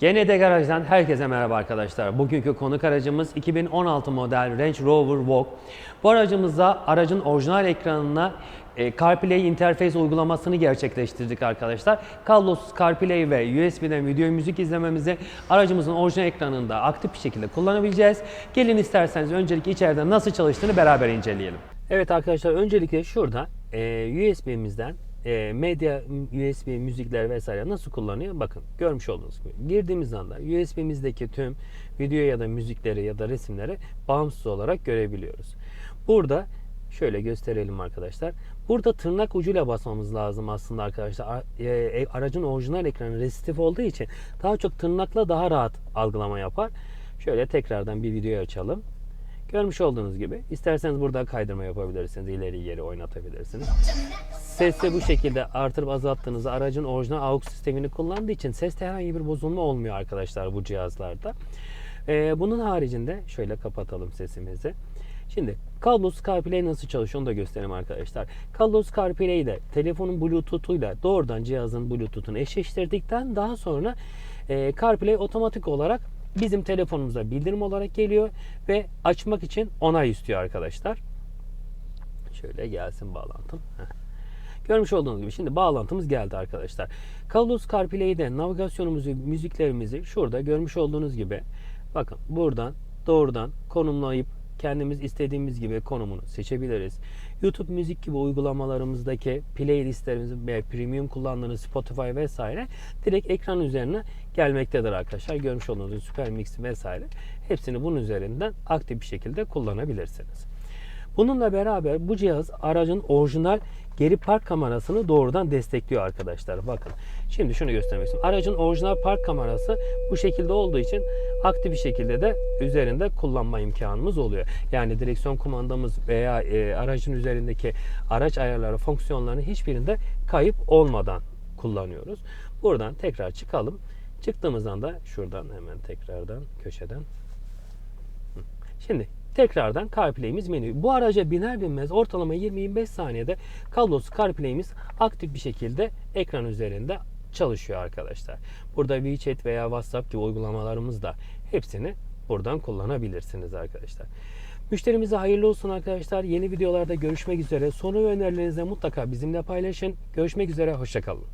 Gene de garajdan herkese merhaba arkadaşlar. Bugünkü konuk aracımız 2016 model Range Rover Vogue. Bu aracımızda aracın orijinal ekranına e, CarPlay interface uygulamasını gerçekleştirdik arkadaşlar. Kablosuz CarPlay ve USB'den video müzik izlememizi aracımızın orijinal ekranında aktif bir şekilde kullanabileceğiz. Gelin isterseniz öncelikle içeride nasıl çalıştığını beraber inceleyelim. Evet arkadaşlar öncelikle şurada e, USB'mizden e, medya USB müzikler vesaire nasıl kullanıyor bakın görmüş olduğunuz gibi girdiğimiz anda USB'mizdeki tüm video ya da müzikleri ya da resimleri bağımsız olarak görebiliyoruz. Burada şöyle gösterelim arkadaşlar. Burada tırnak ucuyla basmamız lazım aslında arkadaşlar. A- e, Aracın orijinal ekranı resistif olduğu için daha çok tırnakla daha rahat algılama yapar. Şöyle tekrardan bir video açalım. Görmüş olduğunuz gibi isterseniz burada kaydırma yapabilirsiniz. ileri geri oynatabilirsiniz. Sesi bu şekilde artırıp azalttığınızda aracın orijinal AUX sistemini kullandığı için seste herhangi bir bozulma olmuyor arkadaşlar bu cihazlarda. Ee, bunun haricinde şöyle kapatalım sesimizi. Şimdi kablosuz CarPlay nasıl çalışıyor onu da göstereyim arkadaşlar. Kablosuz CarPlay ile telefonun Bluetooth'uyla doğrudan cihazın Bluetooth'unu eşleştirdikten daha sonra e, CarPlay otomatik olarak bizim telefonumuza bildirim olarak geliyor ve açmak için onay istiyor arkadaşlar. Şöyle gelsin bağlantım. Görmüş olduğunuz gibi şimdi bağlantımız geldi arkadaşlar. Kablosuz CarPlay'de navigasyonumuzu, müziklerimizi şurada görmüş olduğunuz gibi bakın buradan doğrudan konumlayıp kendimiz istediğimiz gibi konumunu seçebiliriz. YouTube müzik gibi uygulamalarımızdaki playlistlerimizi ve premium kullandığınız Spotify vesaire direkt ekran üzerine gelmektedir arkadaşlar. Görmüş olduğunuz Super Mix vesaire hepsini bunun üzerinden aktif bir şekilde kullanabilirsiniz. Bununla beraber bu cihaz aracın orijinal geri park kamerasını doğrudan destekliyor arkadaşlar. Bakın. Şimdi şunu göstermek istiyorum. Aracın orijinal park kamerası bu şekilde olduğu için aktif bir şekilde de üzerinde kullanma imkanımız oluyor. Yani direksiyon kumandamız veya e, aracın üzerindeki araç ayarları fonksiyonlarının hiçbirinde kayıp olmadan kullanıyoruz. Buradan tekrar çıkalım. Çıktığımız anda şuradan hemen tekrardan köşeden Şimdi tekrardan CarPlay'imiz menü. Bu araca biner binmez ortalama 20-25 saniyede kablosuz CarPlay'imiz aktif bir şekilde ekran üzerinde çalışıyor arkadaşlar. Burada WeChat veya WhatsApp gibi uygulamalarımız da hepsini buradan kullanabilirsiniz arkadaşlar. Müşterimize hayırlı olsun arkadaşlar. Yeni videolarda görüşmek üzere. Sonu ve önerilerinizi mutlaka bizimle paylaşın. Görüşmek üzere. Hoşçakalın.